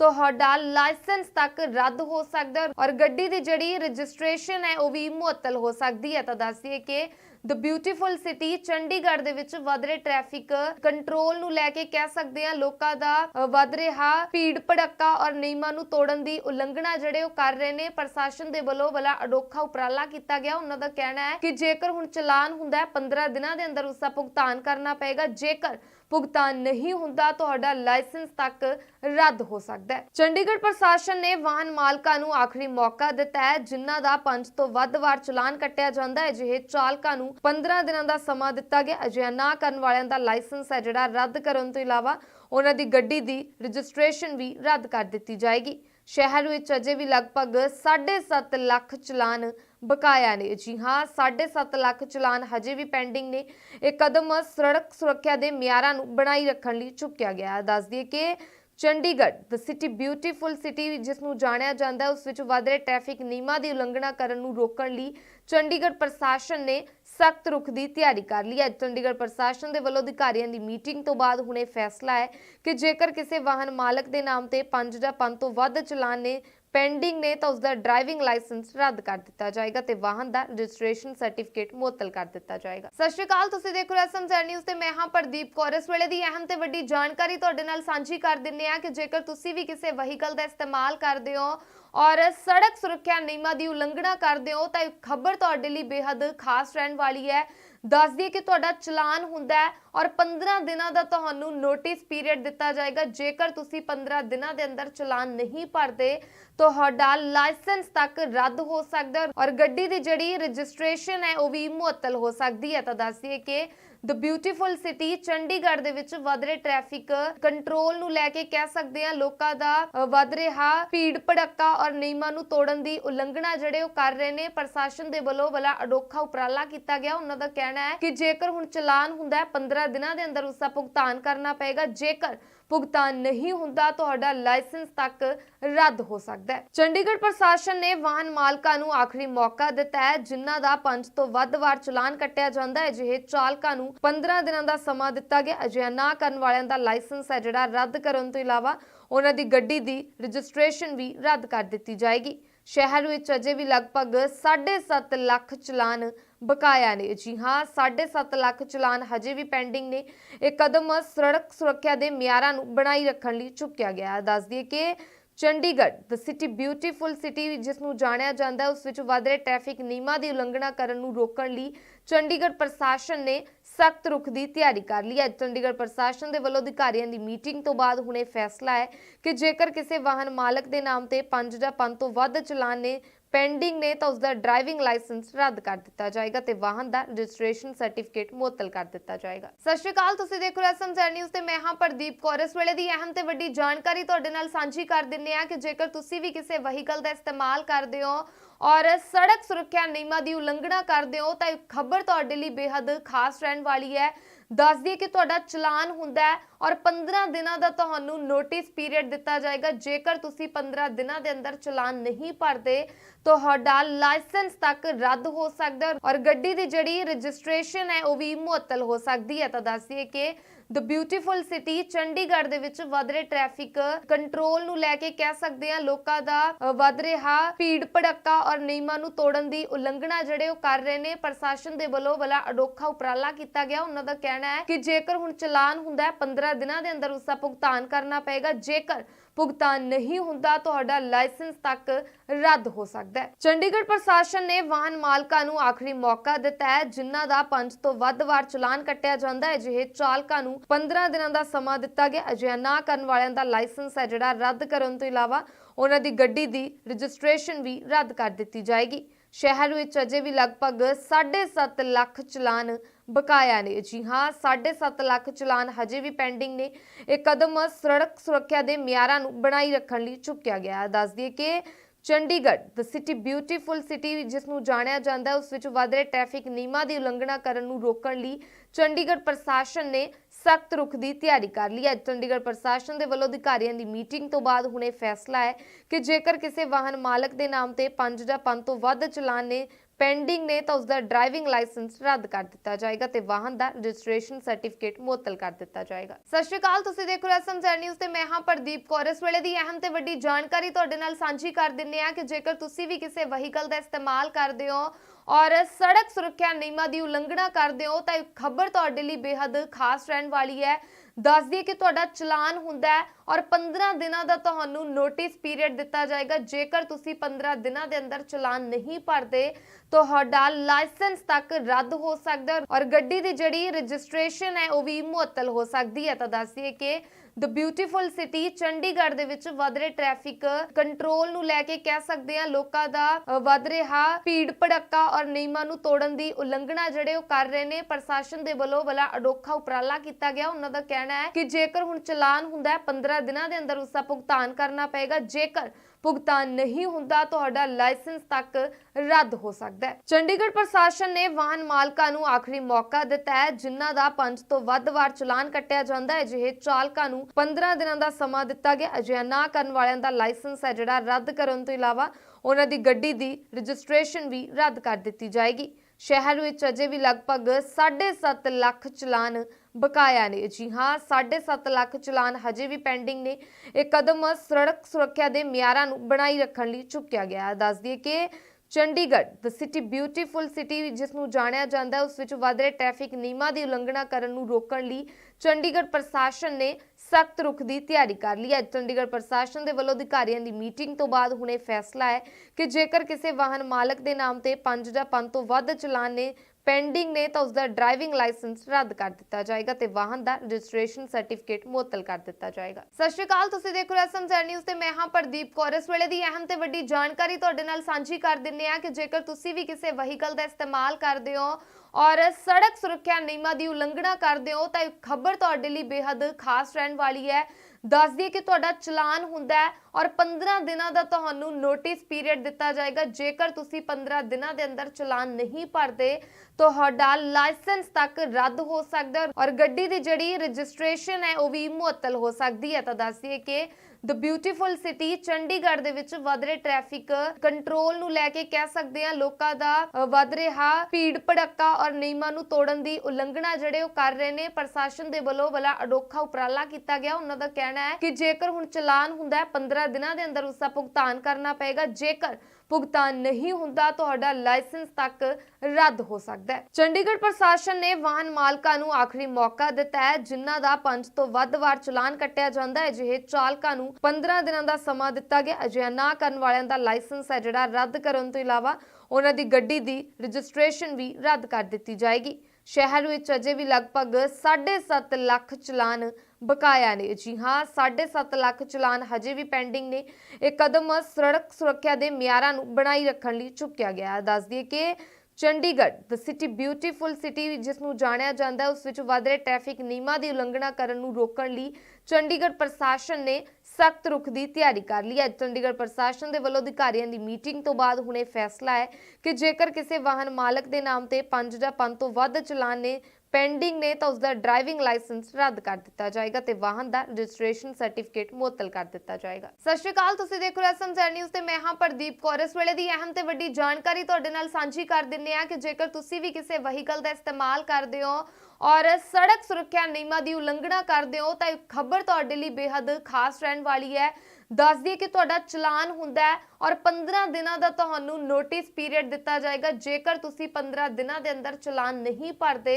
ਤੁਹਾਡਾ ਲਾਇਸੈਂਸ ਤੱਕ ਰੱਦ ਹੋ ਸਕਦਾ ਔਰ ਗੱਡੀ ਦੀ ਜਿਹੜੀ ਰਜਿਸਟ੍ਰੇਸ਼ਨ ਹੈ, ਉਹ ਵੀ ਮੁਅੱਤਲ ਹੋ ਸਕਦੀ ਹੈ। ਤਾਂ ਦੱਸ ਦਈਏ ਕਿ ਦ ਬਿਊਟੀਫੁਲ ਸਿਟੀ ਚੰਡੀਗੜ੍ਹ ਦੇ ਵਿੱਚ ਵਧ ਰਹੇ ਟ੍ਰੈਫਿਕ ਕੰਟਰੋਲ ਨੂੰ ਲੈ ਕੇ ਕਹਿ ਸਕਦੇ ਹਾਂ ਲੋਕਾਂ ਦਾ ਅ, ਵਧ ਰਿਹਾ ਭੀੜ ਭੜੱਕਾ ਔਰ ਨਿਯਮਾਂ ਨੂੰ ਤੋੜਨ ਦੀ ਉਲੰਘਣਾ ਜਿਹੜੇ ਉਹ ਕਰ ਰਹੇ ਨੇ। ਪ੍ਰਸ਼ਾਸਨ ਦੇ ਵੱਲੋਂ ਬਲਾ ਅਡੋਖਾ ਉਪਰਾਲਾ ਕੀਤਾ ਗਿਆ। ਉਹਨਾਂ ਦਾ ਕਹਿਣਾ ਹੈ ਕਿ ਜੇਕਰ ਹੁਣ ਚਲਾਨ ਹੁੰਦਾ ਹੈ 15 ਦਿਨਾਂ ਦੇ ਅੰਦਰ ਉਸ ਦਾ ਭੁਗਤਾਨ ਕਰਨਾ ਪਏਗਾ। ਜੇਕਰ ਭੁਗਤਾਨ ਨਹੀਂ ਹੁੰਦਾ, ਤੁਹਾਡਾ ਲਾਇਸੈਂਸ ਤੱਕ ਰੱਦ ਹੋ ਸਕਦਾ ਹੈ। ਚੰਡੀਗੜ੍ਹ ਪ੍ਰਸ਼ਾਸਨ ਨੇ ਵਾਹਨ ਮਾਲਕਾਂ ਨੂੰ ਆਖਰੀ ਮੌਕਾ ਦਿੱਤਾ ਹੈ, ਜਿਨ੍ਹਾਂ ਦਾ 5 ਤੋਂ ਵੱਧ ਵਾਰ ਚਲਾਨ ਕੱਟਿਆ ਜਾਂਦਾ ਹੈ। ਜਿਹੇ ਚਾਲਕਾਂ ਨੂੰ 15 ਦਿਨਾਂ ਦਾ ਸਮਾਂ ਦਿੱਤਾ ਗਿਆ। ਅਜਿਹਾ ਨਾ ਕਰਨ ਵਾਲਿਆਂ ਦਾ ਲਾਇਸੈਂਸ ਹੈ, ਜਿਹੜਾ ਰੱਦ ਕਰਨ ਤੋਂ ਇਲਾਵਾ ਉਹਨਾਂ ਦੀ ਗੱਡੀ ਦੀ ਰਜਿਸਟ੍ਰੇਸ਼ਨ ਵੀ ਰੱਦ ਕਰ ਦਿੱਤੀ ਜਾਏਗੀ। ਸ਼ਹਿਰ ਵਿੱਚ ਅਜੇ ਵੀ ਲਗਭਗ 7.5 ਲੱਖ ਚਲਾਨ ਬਕਾਇਆ ਨੇ। ਜੀ ਹਾਂ 7.5 ਲੱਖ ਚਲਾਨ ਹਜੇ ਵੀ ਪੈਂਡਿੰਗ ਨੇ। ਇਹ ਕਦਮ ਸੜਕ ਸੁਰੱਖਿਆ ਦੇ ਮਿਆਰਾਂ ਨੂੰ ਬਣਾਈ ਰੱਖਣ ਲਈ ਚੁੱਕਿਆ ਗਿਆ। ਹੈ ਦੱਸ ਦਈਏ ਕਿ Chandigarh the city beautiful city ਜਿਸ ਨੂੰ ਜਾਣਿਆ ਜਾਂਦਾ ਹੈ ਉਸ ਵਿੱਚ ਵੱਧ ਰਹੇ ਟ੍ਰੈਫਿਕ ਨਿਯਮਾਂ ਦੀ ਉਲੰਘਣਾ ਕਰਨ ਨੂੰ ਰੋਕਣ ਲਈ ਚੰਡੀਗੜ੍ਹ ਪ੍ਰਸ਼ਾਸਨ ਨੇ ਸਖਤ ਰੁਖ ਦੀ ਤਿਆਰੀ ਕਰ ਲਈ ਹੈ। ਚੰਡੀਗੜ੍ਹ ਪ੍ਰਸ਼ਾਸਨ ਦੇ ਵੱਲੋਂ ਅਧਿਕਾਰੀਆਂ ਦੀ ਮੀਟਿੰਗ ਤੋਂ ਬਾਅਦ ਹੁਣੇ ਫੈਸਲਾ ਹੈ ਕਿ ਜੇਕਰ ਕਿਸੇ ਵਾਹਨ ਮਾਲਕ ਦੇ ਨਾਮ ਤੇ 5 ਜਾਂ 5 ਤੋਂ ਵੱਧ ਚਲਾਨ ਨੇ ਪੈਂਡਿੰਗ ਨੇ, ਤਾਂ ਉਸ ਦਾ ਡਰਾਈਵਿੰਗ ਲਾਇਸੈਂਸ ਰੱਦ ਕਰ ਦਿੱਤਾ ਜਾਏਗਾ ਤੇ ਵਾਹਨ ਦਾ ਰਜਿਸਟ੍ਰੇਸ਼ਨ ਸਰਟੀਫਿਕੇਟ ਮੁਅੱਤਲ ਕਰ ਦਿੱਤਾ ਜਾਏਗਾ। ਸਤਿ ਸ਼੍ਰੀ ਅਕਾਲ, ਤੁਸੀਂ ਦੇਖ ਰਹੇ ਹੋ ਐਸਐਮ ਨਿਊਜ਼ ਤੇ ਮੈਂ ਹਾਂ ਪ੍ਰਦੀਪ ਕੌਰ। ਇਸ ਵੇਲੇ ਦੀ ਅਹਿਮ ਤੇ ਵੱਡੀ ਜਾਣਕਾਰੀ ਤੁਹਾਡੇ ਨਾਲ ਸਾਂਝੀ ਕਰ ਦਿੰਨੇ ਆ ਕਿ ਜੇਕਰ ਤੁਸੀਂ ਵੀ ਕਿਸੇ ਵਹੀਕਲ ਦਾ ਇਸਤੇਮਾਲ ਕਰਦੇ ਹੋ ਔਰ ਸੜਕ ਸੁਰੱਖਿਆ ਨਿਯਮਾਂ ਦੀ ਉਲੰਘਣਾ ਕਰਦੇ ਹੋ ਤਾਂ ਖਬਰ ਤੁਹਾਡੇ ਲਈ ਬੇहद ਖਾਸ ਰਹਿਣ ਵਾਲੀ ਹੈ। ਦੱਸ ਦਈਏ ਕਿ ਤੁਹਾਡਾ ਚਲਾਨ ਹੁੰਦਾ ਹੈ ਔਰ 15 ਦਿਨਾਂ ਦਾ ਤੁਹਾਨੂੰ ਨੋਟਿਸ ਪੀਰੀਅਡ ਦਿੱਤਾ ਜਾਏਗਾ। ਜੇਕਰ ਤੁਸੀਂ 15 ਦਿਨਾਂ ਦੇ ਅੰਦਰ ਚਲਾਨ ਨਹੀਂ ਭਰਦੇ, ਤੁਹਾਡਾ ਲਾਇਸੈਂਸ ਤੱਕ ਰੱਦ ਹੋ ਸਕਦਾ ਔਰ ਗੱਡੀ ਦੀ ਜਿਹੜੀ ਰਜਿਸਟ੍ਰੇਸ਼ਨ ਹੈ ਉਹ ਵੀ ਮੁਅੱਤਲ ਹੋ ਸਕਦੀ ਹੈ। ਤਾਂ ਦੱਸ ਦਈਏ ਕਿ ਦ ਬਿਊਟੀਫੁਲ ਸਿਟੀ ਚੰਡੀਗੜ੍ਹ ਦੇ ਵਿੱਚ ਵਧ ਰਹੇ ਟ੍ਰੈਫਿਕ ਕੰਟਰੋਲ ਨੂੰ ਲੈ ਕੇ ਕਹਿ ਸਕਦੇ ਹਾਂ ਲੋਕਾਂ ਦਾ ਵਧ ਰਿਹਾ ਭੀੜ ਭੜੱਕਾ ਔਰ ਨਿਯਮਾਂ ਨੂੰ ਤੋੜਨ ਦੀ ਉਲੰਘਣਾ ਜਿਹੜੇ ਉਹ ਕਰ ਰਹੇ ਨੇ। ਪ੍ਰਸ਼ਾਸਨ ਦੇ ਵੱਲੋਂ ਬੜਾ ਅਡੋਖਾ ਉਪਰਾਲਾ ਕੀਤਾ ਗਿਆ। ਉਹਨਾਂ ਦਾ ਕਹਿਣਾ ਹੈ ਕਿ ਜੇਕਰ ਹੁਣ ਚਲਾਨ ਹੁੰਦਾ ਹੈ 15 ਦਿਨਾਂ ਦੇ ਅੰਦਰ ਉਸ ਦਾ ਭੁਗਤਾਨ ਕਰਨਾ ਪਏਗਾ। ਜੇਕਰ ਭੁਗਤਾਨ ਨਹੀਂ ਹੁੰਦਾ, ਤੁਹਾਡਾ ਲਾਇਸੈਂਸ ਤੱਕ ਰੱਦ ਹੋ ਸਕਦਾ ਹੈ। ਚੰਡੀਗੜ੍ਹ ਪ੍ਰਸ਼ਾਸਨ ਨੇ ਵਾਹਨ ਮਾਲਕਾਂ ਨੂੰ ਆਖਰੀ ਮੌਕਾ ਦਿੱਤਾ ਹੈ, ਜਿਨ੍ਹਾਂ ਦਾ 5 ਤੋਂ ਵੱਧ ਵਾਰ ਚਲਾਨ ਕੱਟਿਆ ਜਾਂਦਾ ਹੈ। ਜਿਹੇ ਚਾਲਕਾਂ ਨੂੰ 15 ਦਿਨਾਂ ਦਾ ਸਮਾਂ ਦਿੱਤਾ ਗਿਆ। ਅਜਿਹਾ ਨਾ ਕਰਨ ਵਾਲਿਆਂ ਦਾ ਲਾਇਸੈਂਸ ਹੈ, ਜਿਹੜਾ ਰੱਦ ਕਰਨ ਤੋਂ ਇਲਾਵਾ ਉਹਨਾਂ ਦੀ ਗੱਡੀ ਦੀ ਰਜਿਸਟ੍ਰੇਸ਼ਨ ਵੀ ਰੱਦ ਕਰ ਦਿੱਤੀ ਜਾਏਗੀ। ਸ਼ਹਿਰ ਵਿੱਚ ਅਜੇ ਵੀ ਲਗਭਗ 7.5 ਲੱਖ ਚਲਾਨ ਬਕਾਇਆ ਨੇ। ਜੀ ਹਾਂ 7.5 ਲੱਖ ਚਲਾਨ ਹਜੇ ਵੀ ਪੈਂਡਿੰਗ ਨੇ। ਇਹ ਕਦਮ ਸੜਕ ਸੁਰੱਖਿਆ ਦੇ ਮਿਆਰਾਂ ਨੂੰ ਬਣਾਈ ਰੱਖਣ ਲਈ ਚੁੱਕਿਆ ਗਿਆ। ਹੈ ਦੱਸ ਦਈਏ ਕਿ Chandigarh the city beautiful city ਜਿਸ ਨੂੰ ਜਾਣਿਆ ਜਾਂਦਾ ਹੈ, ਉਸ ਵਿੱਚ ਵਧ ਰਹੇ ਟ੍ਰੈਫਿਕ ਨਿਯਮਾਂ ਦੀ ਉਲੰਘਣਾ ਕਰਨ ਨੂੰ ਰੋਕਣ ਲਈ ਚੰਡੀਗੜ੍ਹ ਪ੍ਰਸ਼ਾਸਨ ਨੇ ਸਖਤ ਰੁਖ ਦੀ ਤਿਆਰੀ ਕਰ ਲਈ ਹੈ। ਚੰਡੀਗੜ੍ਹ ਪ੍ਰਸ਼ਾਸਨ ਦੇ ਵੱਲੋਂ ਅਧਿਕਾਰੀਆਂ ਦੀ ਮੀਟਿੰਗ ਤੋਂ ਬਾਅਦ ਹੁਣੇ ਫੈਸਲਾ ਹੈ ਕਿ ਜੇਕਰ ਕਿਸੇ ਵਾਹਨ ਮਾਲਕ ਦੇ ਨਾਮ ਤੇ 5 ਜਾਂ 5 ਤੋਂ ਵੱਧ ਚਲਾਨ ਨੇ ਪੈਂਡਿੰਗ ਨੇ ਤਾਂ ਉਸ ਦਾ ਡਰਾਈਵਿੰਗ ਲਾਇਸੈਂਸ ਰੱਦ ਕਰ ਦਿੱਤਾ ਜਾਏਗਾ ਤੇ ਵਾਹਨ ਦਾ ਰਜਿਸਟ੍ਰੇਸ਼ਨ ਸਰਟੀਫਿਕੇਟ ਮੁਅੱਤਲ ਕਰ ਦਿੱਤਾ ਜਾਏਗਾ। ਸਤਿ ਸ਼੍ਰੀ ਅਕਾਲ, ਤੁਸੀਂ ਦੇਖ ਰਹੇ ਹੋ ਐਸਐਮ ਨਿਊਜ਼ ਤੇ ਮੈਂ ਹਾਂ ਪ੍ਰਦੀਪ ਕੌਰ। ਇਸ ਵੇਲੇ ਦੀ ਅਹਿਮ ਤੇ ਵੱਡੀ ਜਾਣਕਾਰੀ ਤੁਹਾਡੇ ਨਾਲ ਸਾਂਝੀ ਕਰ ਦਿੰਨੇ ਆ ਕਿ ਜੇਕਰ ਤੁਸੀਂ ਵੀ ਕਿਸੇ ਵਹੀਕਲ ਦਾ ਇਸਤੇਮਾਲ ਕਰਦੇ ਹੋ ਔਰ ਸੜਕ ਸੁਰੱਖਿਆ ਨਿਯਮਾਂ ਦੀ ਉਲੰਘਣਾ ਕਰਦੇ ਹੋ ਤਾਂ ਖਬਰ ਤੁਹਾਡੇ ਲਈ ਬੇਹੱਦ ਖਾਸ ਰਹਿਣ ਵਾਲੀ ਹੈ। ਦੱਸ ਦਈਏ ਕਿ ਤੁਹਾਡਾ ਚਲਾਨ ਹੁੰਦਾ ਹੈ ਔਰ 15 ਦਿਨਾਂ ਦਾ ਤੁਹਾਨੂੰ ਨੋਟਿਸ ਪੀਰੀਅਡ ਦਿੱਤਾ ਜਾਏਗਾ। ਜੇਕਰ ਤੁਸੀਂ 15 ਦਿਨਾਂ ਦੇ ਅੰਦਰ ਚਲਾਨ ਨਹੀਂ ਭਰਦੇ, ਤੁਹਾਡਾ ਲਾਇਸੈਂਸ ਤੱਕ ਰੱਦ ਹੋ ਸਕਦਾ ਔਰ ਗੱਡੀ ਦੀ ਜਿਹੜੀ ਰਜਿਸਟ੍ਰੇਸ਼ਨ ਹੈ, ਉਹ ਵੀ ਮੁਅੱਤਲ ਹੋ ਸਕਦੀ ਹੈ। ਤਾਂ ਦੱਸ ਦਈਏ ਕਿ ਦ ਬਿਊਟੀਫੁਲ ਸਿਟੀ ਚੰਡੀਗੜ੍ਹ ਦੇ ਵਿੱਚ ਵਧ ਰਹੇ ਟ੍ਰੈਫਿਕ ਕੰਟਰੋਲ ਨੂੰ ਲੈ ਕੇ ਕਹਿ ਸਕਦੇ ਹਾਂ ਲੋਕਾਂ ਦਾ ਅ, ਵਧ ਰਿਹਾ ਭੀੜ ਭੜੱਕਾ ਔਰ ਨਿਯਮਾਂ ਨੂੰ ਤੋੜਨ ਦੀ ਉਲੰਘਣਾ ਜਿਹੜੇ ਉਹ ਕਰ ਰਹੇ ਨੇ। ਪ੍ਰਸ਼ਾਸਨ ਦੇ ਵੱਲੋਂ ਬਲਾ ਅਡੋਖਾ ਉਪਰਾਲਾ ਕੀਤਾ ਗਿਆ। ਉਹਨਾਂ ਦਾ ਕਹਿਣਾ ਹੈ ਕਿ ਜੇਕਰ ਹੁਣ ਚਲਾਨ ਹੁੰਦਾ ਹੈ 15 ਦਿਨਾਂ ਦੇ ਅੰਦਰ ਉਸ ਦਾ ਭੁਗਤਾਨ ਕਰਨਾ ਪਏਗਾ। ਜੇਕਰ ਭੁਗਤਾਨ ਨਹੀਂ ਹੁੰਦਾ, ਤੁਹਾਡਾ ਲਾਇਸੈਂਸ ਤੱਕ ਰੱਦ ਹੋ ਸਕਦਾ ਹੈ। ਚੰਡੀਗੜ੍ਹ ਪ੍ਰਸ਼ਾਸਨ ਨੇ ਵਾਹਨ ਮਾਲਕਾਂ ਨੂੰ ਆਖਰੀ ਮੌਕਾ ਦਿੱਤਾ ਹੈ, ਜਿਨ੍ਹਾਂ ਦਾ 5 ਤੋਂ ਵੱਧ ਵਾਰ ਚਲਾਨ ਕੱਟਿਆ ਜਾਂਦਾ ਹੈ। ਜਿਹੇ ਚਾਲਕਾਂ ਨੂੰ 15 ਦਿਨਾਂ ਦਾ ਸਮਾਂ ਦਿੱਤਾ ਗਿਆ। ਅਜਿਹਾ ਨਾ ਕਰਨ ਵਾਲਿਆਂ ਦਾ ਲਾਇਸੈਂਸ ਹੈ, ਜਿਹੜਾ ਰੱਦ ਕਰਨ ਤੋਂ ਇਲਾਵਾ ਉਹਨਾਂ ਦੀ ਗੱਡੀ ਦੀ ਰਜਿਸਟ੍ਰੇਸ਼ਨ ਵੀ ਰੱਦ ਕਰ ਦਿੱਤੀ ਜਾਏਗੀ। ਸ਼ਹਿਰ ਵਿੱਚ ਅਜੇ ਵੀ ਲਗਭਗ 7.5 ਲੱਖ ਚਲਾਨ ਬਕਾਇਆ ਨੇ। ਜੀ ਹਾਂ 7.5 ਲੱਖ ਚਲਾਨ ਹਜੇ ਵੀ ਪੈਂਡਿੰਗ ਨੇ। ਇਹ ਕਦਮ ਸੜਕ ਸੁਰੱਖਿਆ ਦੇ ਮਿਆਰਾਂ ਨੂੰ ਬਣਾਈ ਰੱਖਣ ਲਈ ਚੁੱਕਿਆ ਗਿਆ। ਹੈ ਦੱਸ ਦਈਏ ਕਿ Chandigarh the city beautiful city ਜਿਸ ਨੂੰ ਜਾਣਿਆ ਜਾਂਦਾ ਹੈ, ਉਸ ਵਿੱਚ ਵਧ ਰਹੇ ਟ੍ਰੈਫਿਕ ਨਿਯਮਾਂ ਦੀ ਉਲੰਘਣਾ ਕਰਨ ਨੂੰ ਰੋਕਣ ਲਈ ਚੰਡੀਗੜ੍ਹ ਪ੍ਰਸ਼ਾਸਨ ਨੇ ਸਖਤ ਰੁਖ ਦੀ ਤਿਆਰੀ ਕਰ ਲਈ ਹੈ। ਚੰਡੀਗੜ੍ਹ ਪ੍ਰਸ਼ਾਸਨ ਦੇ ਵੱਲੋਂ ਅਧਿਕਾਰੀਆਂ ਦੀ ਮੀਟਿੰਗ ਤੋਂ ਬਾਅਦ ਹੁਣੇ ਫੈਸਲਾ ਹੈ ਕਿ ਜੇਕਰ ਕਿਸੇ ਵਾਹਨ ਮਾਲਕ ਦੇ ਨਾਮ ਤੇ 5 ਜਾਂ 5 ਤੋਂ ਵੱਧ ਚਲਾਨ ਨੇ ਪੈਂਡਿੰਗ ਨੇ ਤਾਂ ਉਸ ਦਾ ਡਰਾਈਵਿੰਗ ਲਾਇਸੈਂਸ ਰੱਦ ਕਰ ਦਿੱਤਾ ਜਾਏਗਾ ਤੇ ਵਾਹਨ ਦਾ ਰਜਿਸਟ੍ਰੇਸ਼ਨ ਸਰਟੀਫਿਕੇਟ ਮੁਅੱਤਲ ਕਰ ਦਿੱਤਾ ਜਾਏਗਾ। ਸਤਿ ਸ਼੍ਰੀ ਅਕਾਲ, ਤੁਸੀਂ ਦੇਖ ਰਹੇ ਹੋ ਐਸਐਮ ਨਿਊਜ਼ ਤੇ ਮੈਂ ਹਾਂ ਪ੍ਰਦੀਪ ਕੌਰ। ਇਸ ਵੇਲੇ ਦੀ ਅਹਿਮ ਤੇ ਵੱਡੀ ਜਾਣਕਾਰੀ ਤੁਹਾਡੇ ਨਾਲ ਸਾਂਝੀ ਕਰ ਦਿੰਨੇ ਆ ਕਿ ਜੇਕਰ ਤੁਸੀਂ ਵੀ ਕਿਸੇ ਵਹੀਕਲ ਦਾ ਇਸਤੇਮਾਲ ਕਰਦੇ ਹੋ ਔਰ ਸੜਕ ਸੁਰੱਖਿਆ ਨਿਯਮਾਂ ਦੀ ਉਲੰਘਣਾ ਕਰਦੇ ਹੋ ਤਾਂ ਇਹ ਖਬਰ ਤੁਹਾਡੇ ਲਈ ਬੇहद ਖਾਸ ਰਹਿਣ ਵਾਲੀ ਹੈ। ਦੱਸ ਦਈਏ ਕਿ ਤੁਹਾਡਾ ਚਲਾਨ ਹੁੰਦਾ ਹੈ ਔਰ 15 ਦਿਨਾਂ ਦਾ ਤੁਹਾਨੂੰ ਨੋਟਿਸ ਪੀਰੀਅਡ ਦਿੱਤਾ ਜਾਏਗਾ। ਜੇਕਰ ਤੁਸੀਂ 15 ਦਿਨਾਂ ਦੇ ਅੰਦਰ ਚਲਾਨ ਨਹੀਂ ਭਰਦੇ, ਤੁਹਾਡਾ ਲਾਇਸੈਂਸ ਤੱਕ ਰੱਦ ਹੋ ਸਕਦਾ ਔਰ ਗੱਡੀ ਦੀ ਜਿਹੜੀ ਰਜਿਸਟ੍ਰੇਸ਼ਨ ਹੈ ਉਹ ਵੀ ਮੁਅੱਤਲ ਹੋ ਸਕਦੀ ਹੈ। ਤਾਂ ਦੱਸ ਦਈਏ ਕਿ ਦ ਬਿਊਟੀਫੁਲ ਸਿਟੀ ਚੰਡੀਗੜ੍ਹ ਦੇ ਵਿੱਚ ਵਧ ਰਹੇ ਟ੍ਰੈਫਿਕ ਕੰਟਰੋਲ ਨੂੰ ਲੈ ਕੇ ਕਹਿ ਸਕਦੇ ਹਾਂ ਲੋਕਾਂ ਦਾ ਵਧ ਰਿਹਾ ਭੀੜ ਭੜੱਕਾ ਔਰ ਨਿਯਮਾਂ ਨੂੰ ਤੋੜਨ ਦੀ ਉਲੰਘਣਾ ਜਿਹੜੇ ਉਹ ਕਰ ਰਹੇ ਨੇ। ਪ੍ਰਸ਼ਾਸਨ ਦੇ ਵੱਲੋਂ ਬੜਾ ਅਡੋਖਾ ਉਪਰਾਲਾ ਕੀਤਾ ਗਿਆ। ਉਹਨਾਂ ਦਾ ਕਹਿਣਾ ਹੈ ਕਿ ਜੇਕਰ ਹੁਣ ਚਲਾਨ ਹੁੰਦਾ ਹੈ 15 ਦਿਨਾਂ ਦੇ ਅੰਦਰ ਉਸ ਦਾ ਭੁਗਤਾਨ ਕਰਨਾ ਪਏਗਾ। ਜੇਕਰ ਭੁਗਤਾਨ ਨਹੀਂ ਹੁੰਦਾ, ਤੁਹਾਡਾ ਲਾਇਸੈਂਸ ਤੱਕ ਰੱਦ ਹੋ ਸਕਦਾ ਹੈ। ਚੰਡੀਗੜ੍ਹ ਪ੍ਰਸ਼ਾਸਨ ਨੇ ਵਾਹਨ ਮਾਲਕਾਂ ਨੂੰ ਆਖਰੀ ਮੌਕਾ ਦਿੱਤਾ ਹੈ, ਜਿਨ੍ਹਾਂ ਦਾ 5 ਤੋਂ ਵੱਧ ਵਾਰ ਚਲਾਨ ਕੱਟਿਆ ਜਾਂਦਾ ਹੈ। ਜਿਹੇ ਚਾਲਕਾਂ ਨੂੰ 15 ਦਿਨਾਂ ਦਾ ਸਮਾਂ ਦਿੱਤਾ ਗਿਆ। ਅਜਿਹਾ ਨਾ ਕਰਨ ਵਾਲਿਆਂ ਦਾ ਲਾਇਸੈਂਸ ਹੈ, ਜਿਹੜਾ ਰੱਦ ਕਰਨ ਤੋਂ ਇਲਾਵਾ ਉਹਨਾਂ ਦੀ ਗੱਡੀ ਦੀ ਰਜਿਸਟ੍ਰੇਸ਼ਨ ਵੀ ਰੱਦ ਕਰ ਦਿੱਤੀ ਜਾਏਗੀ। ਸ਼ਹਿਰ ਵਿੱਚ ਅਜੇ ਵੀ ਲਗਭਗ 7.5 ਲੱਖ ਚਲਾਨ ਬਕਾਇਆ ਨੇ। ਜੀ ਹਾਂ 7.5 ਲੱਖ ਚਲਾਨ ਹਜੇ ਵੀ ਪੈਂਡਿੰਗ ਨੇ। ਇਹ ਕਦਮ ਸੜਕ ਸੁਰੱਖਿਆ ਦੇ ਮਿਆਰਾਂ ਨੂੰ ਬਣਾਈ ਰੱਖਣ ਲਈ ਚੁੱਕਿਆ ਗਿਆ ਦੱਸ ਦਈਏ ਕਿ Chandigarh the city beautiful city ਜਿਸ ਨੂੰ ਜਾਣਿਆ ਜਾਂਦਾ ਹੈ, ਉਸ ਵਿੱਚ ਵਧ ਰਹੇ ਟ੍ਰੈਫਿਕ ਨਿਯਮਾਂ ਦੀ ਉਲੰਘਣਾ ਕਰਨ ਨੂੰ ਰੋਕਣ ਲਈ ਚੰਡੀਗੜ੍ਹ ਪ੍ਰਸ਼ਾਸਨ ਨੇ ਸਖਤ ਰੁਖ ਦੀ ਤਿਆਰੀ ਕਰ ਲਈ ਹੈ। ਚੰਡੀਗੜ੍ਹ ਪ੍ਰਸ਼ਾਸਨ ਦੇ ਵੱਲੋਂ ਅਧਿਕਾਰੀਆਂ ਦੀ ਮੀਟਿੰਗ ਤੋਂ ਬਾਅਦ ਹੁਣੇ ਫੈਸਲਾ ਹੈ ਕਿ ਜੇਕਰ ਕਿਸੇ ਵਾਹਨ ਮਾਲਕ ਦੇ ਨਾਮ ਤੇ 5 ਜਾਂ 5 ਤੋਂ ਵੱਧ ਚਲਾਨ ਨੇ ਪੈਂਡਿੰਗ ਨੇ ਤਾਂ ਉਸ ਦਾ ਡਰਾਈਵਿੰਗ ਲਾਇਸੈਂਸ ਰੱਦ ਕਰ ਦਿੱਤਾ ਜਾਏਗਾ ਤੇ ਵਾਹਨ ਦਾ ਰਜਿਸਟ੍ਰੇਸ਼ਨ ਸਰਟੀਫਿਕੇਟ ਮੁਅੱਤਲ ਕਰ ਦਿੱਤਾ ਜਾਏਗਾ। ਸਤਿ ਸ਼੍ਰੀ ਅਕਾਲ, ਤੁਸੀਂ ਦੇਖ ਰਹੇ ਹੋ ਐਸਐਮ ਨਿਊਜ਼ ਤੇ ਮੈਂ ਹਾਂ ਪ੍ਰਦੀਪ ਕੌਰ। ਇਸ ਵੇਲੇ ਦੀ ਅਹਿਮ ਤੇ ਵੱਡੀ ਜਾਣਕਾਰੀ ਤੁਹਾਡੇ ਨਾਲ ਸਾਂਝੀ ਕਰ ਦਿੰਨੇ ਆ ਕਿ ਜੇਕਰ ਤੁਸੀਂ ਵੀ ਕਿਸੇ ਵਹੀਕਲ ਦਾ ਇਸਤੇਮਾਲ ਕਰਦੇ ਹੋ ਔਰ ਸੜਕ ਸੁਰੱਖਿਆ ਨਿਯਮਾਂ ਦੀ ਉਲੰਘਣਾ ਕਰਦੇ ਹੋ ਤਾਂ ਖਬਰ ਤੁਹਾਡੇ ਲਈ ਬੇहद ਖਾਸ ਰਹਿਣ ਵਾਲੀ ਹੈ। ਦੱਸ ਦਈਏ ਕਿ ਤੁਹਾਡਾ ਚਲਾਨ ਹੁੰਦਾ ਹੈ ਔਰ 15 ਦਿਨਾਂ ਦਾ ਤੁਹਾਨੂੰ ਨੋਟਿਸ ਪੀਰੀਅਡ ਦਿੱਤਾ ਜਾਏਗਾ। ਜੇਕਰ ਤੁਸੀਂ 15 ਦਿਨਾਂ ਦੇ ਅੰਦਰ ਚਲਾਨ ਨਹੀਂ ਭਰਦੇ, ਤੁਹਾਡਾ ਲਾਇਸੈਂਸ ਤੱਕ ਰੱਦ ਹੋ ਸਕਦਾ ਔਰ ਗੱਡੀ ਦੀ ਜਿਹੜੀ ਰਜਿਸਟ੍ਰੇਸ਼ਨ ਹੈ, ਉਹ ਵੀ ਮੁਅੱਤਲ ਹੋ ਸਕਦੀ ਹੈ। ਤਾਂ ਦੱਸ ਦਈਏ ਕਿ ਦ ਬਿਊਟੀਫੁਲ ਸਿਟੀ ਚੰਡੀਗੜ੍ਹ ਦੇ ਵਿੱਚ ਵਧ ਰਹੇ ਟ੍ਰੈਫਿਕ ਕੰਟਰੋਲ ਨੂੰ ਲੈ ਕੇ ਕਹਿ ਸਕਦੇ ਹਾਂ ਲੋਕਾਂ ਦਾ ਵਧ ਰਿਹਾ ਭੀੜ ਭੜੱਕਾ ਔਰ ਨਿਯਮਾਂ ਨੂੰ ਤੋੜਨ ਦੀ ਉਲੰਘਣਾ ਜਿਹੜੇ ਉਹ ਕਰ ਰਹੇ ਨੇ। ਪ੍ਰਸ਼ਾਸਨ ਦੇ ਵੱਲੋਂ ਬੜਾ ਅਡੋਖਾ ਉਪਰਾਲਾ ਕੀਤਾ ਗਿਆ। ਉਹਨਾਂ ਦਾ ਕਹਿਣਾ ਹੈ ਕਿ ਜੇਕਰ ਹੁਣ ਚਲਾਨ ਹੁੰਦਾ ਹੈ 15 ਦਿਨਾਂ ਦੇ ਅੰਦਰ ਉਸ ਦਾ ਭੁਗਤਾਨ ਕਰਨਾ ਪਏਗਾ। ਜੇਕਰ ਭੁਗਤਾਨ ਨਹੀਂ ਹੁੰਦਾ, ਤੁਹਾਡਾ ਲਾਇਸੈਂਸ ਤੱਕ ਰੱਦ ਹੋ ਸਕਦਾ ਹੈ। ਚੰਡੀਗੜ੍ਹ ਪ੍ਰਸ਼ਾਸਨ ਨੇ ਵਾਹਨ ਮਾਲਕਾਂ ਨੂੰ ਆਖਰੀ ਮੌਕਾ ਦਿੱਤਾ ਹੈ, ਜਿਨ੍ਹਾਂ ਦਾ 5 ਤੋਂ ਵੱਧ ਵਾਰ ਚਲਾਨ ਕੱਟਿਆ ਜਾਂਦਾ ਹੈ। ਜਿਹੇ ਚਾਲਕਾਂ ਨੂੰ 15 ਦਿਨਾਂ ਦਾ ਸਮਾਂ ਦਿੱਤਾ ਗਿਆ। ਅਜਿਹਾ ਨਾ ਕਰਨ ਵਾਲਿਆਂ ਦਾ ਲਾਇਸੈਂਸ ਹੈ, ਜਿਹੜਾ ਰੱਦ ਕਰਨ ਤੋਂ ਇਲਾਵਾ ਉਹਨਾਂ ਦੀ ਗੱਡੀ ਦੀ ਰਜਿਸਟ੍ਰੇਸ਼ਨ ਵੀ ਰੱਦ ਕਰ ਦਿੱਤੀ ਜਾਏਗੀ। ਸ਼ਹਿਰ ਵਿੱਚ ਅਜੇ ਵੀ ਲਗਭਗ 7.5 ਲੱਖ ਚਲਾਨ ਬਕਾਇਆ ਨੇ। ਜੀ ਹਾਂ 7.5 ਲੱਖ ਚਲਾਨ ਹਜੇ ਵੀ ਪੈਂਡਿੰਗ ਨੇ। ਇਹ ਕਦਮ ਸੜਕ ਸੁਰੱਖਿਆ ਦੇ ਮਿਆਰਾਂ ਨੂੰ ਬਣਾਈ ਰੱਖਣ ਲਈ ਚੁੱਕਿਆ ਗਿਆ। ਹੈ ਦੱਸ ਦਈਏ ਕਿ Chandigarh the city beautiful city ਜਿਸ ਨੂੰ ਜਾਣਿਆ ਜਾਂਦਾ ਹੈ, ਉਸ ਵਿੱਚ ਵਧ ਰਹੇ ਟ੍ਰੈਫਿਕ ਨਿਯਮਾਂ ਦੀ ਉਲੰਘਣਾ ਕਰਨ ਨੂੰ ਰੋਕਣ ਲਈ ਚੰਡੀਗੜ੍ਹ ਪ੍ਰਸ਼ਾਸਨ ਨੇ ਸਖਤ ਰੁਖ ਦੀ ਤਿਆਰੀ ਕਰ ਲਈ ਹੈ। ਚੰਡੀਗੜ੍ਹ ਪ੍ਰਸ਼ਾਸਨ ਦੇ ਵੱਲੋਂ ਅਧਿਕਾਰੀਆਂ ਦੀ ਮੀਟਿੰਗ ਤੋਂ ਬਾਅਦ ਹੁਣੇ ਫੈਸਲਾ ਹੈ ਕਿ ਜੇਕਰ ਕਿਸੇ ਵਾਹਨ ਮਾਲਕ ਦੇ ਨਾਮ ਤੇ 5 ਜਾਂ 5 ਤੋਂ ਵੱਧ ਚਲਾਨ ਨੇ ਪੈਂਡਿੰਗ ਨੇ ਤਾਂ ਉਸ ਦਾ ਡਰਾਈਵਿੰਗ ਲਾਇਸੈਂਸ ਰੱਦ ਕਰ ਦਿੱਤਾ ਜਾਏਗਾ ਤੇ ਵਾਹਨ ਦਾ ਰਜਿਸਟ੍ਰੇਸ਼ਨ ਸਰਟੀਫਿਕੇਟ ਮੁਅੱਤਲ ਕਰ ਦਿੱਤਾ ਜਾਏਗਾ। ਸਤਿ ਸ਼੍ਰੀ ਅਕਾਲ, ਤੁਸੀਂ ਦੇਖ ਰਹੇ ਹੋ ਐਸਐਮ ਨਿਊਜ਼ ਤੇ ਮੈਂ ਹਾਂ ਪ੍ਰਦੀਪ ਕੌਰ। ਇਸ ਵੇਲੇ ਦੀ ਅਹਿਮ ਤੇ ਵੱਡੀ ਜਾਣਕਾਰੀ ਤੁਹਾਡੇ ਨਾਲ ਸਾਂਝੀ ਕਰ ਦਿੰਨੇ ਆ ਕਿ ਜੇਕਰ ਤੁਸੀਂ ਵੀ ਕਿਸੇ ਵਹੀਕਲ ਦਾ ਇਸਤੇਮਾਲ ਕਰਦੇ ਹੋ ਔਰ ਸੜਕ ਸੁਰੱਖਿਆ ਨਿਯਮਾਂ ਦੀ ਉਲੰਘਣਾ ਕਰਦੇ ਹੋ ਤਾਂ ਖਬਰ ਤੁਹਾਡੇ ਲਈ ਬੇਹੱਦ ਖਾਸ ਰਹਿਣ ਵਾਲੀ ਹੈ। ਦੱਸ ਦਈਏ ਕਿ ਤੁਹਾਡਾ ਚਲਾਨ ਹੁੰਦਾ ਹੈ ਔਰ 15 ਦਿਨਾਂ ਦਾ ਤੁਹਾਨੂੰ ਨੋਟਿਸ ਪੀਰੀਅਡ ਦਿੱਤਾ ਜਾਏਗਾ। ਜੇਕਰ ਤੁਸੀਂ 15 ਦਿਨਾਂ ਦੇ ਅੰਦਰ ਚਲਾਨ ਨਹੀਂ ਭਰਦੇ,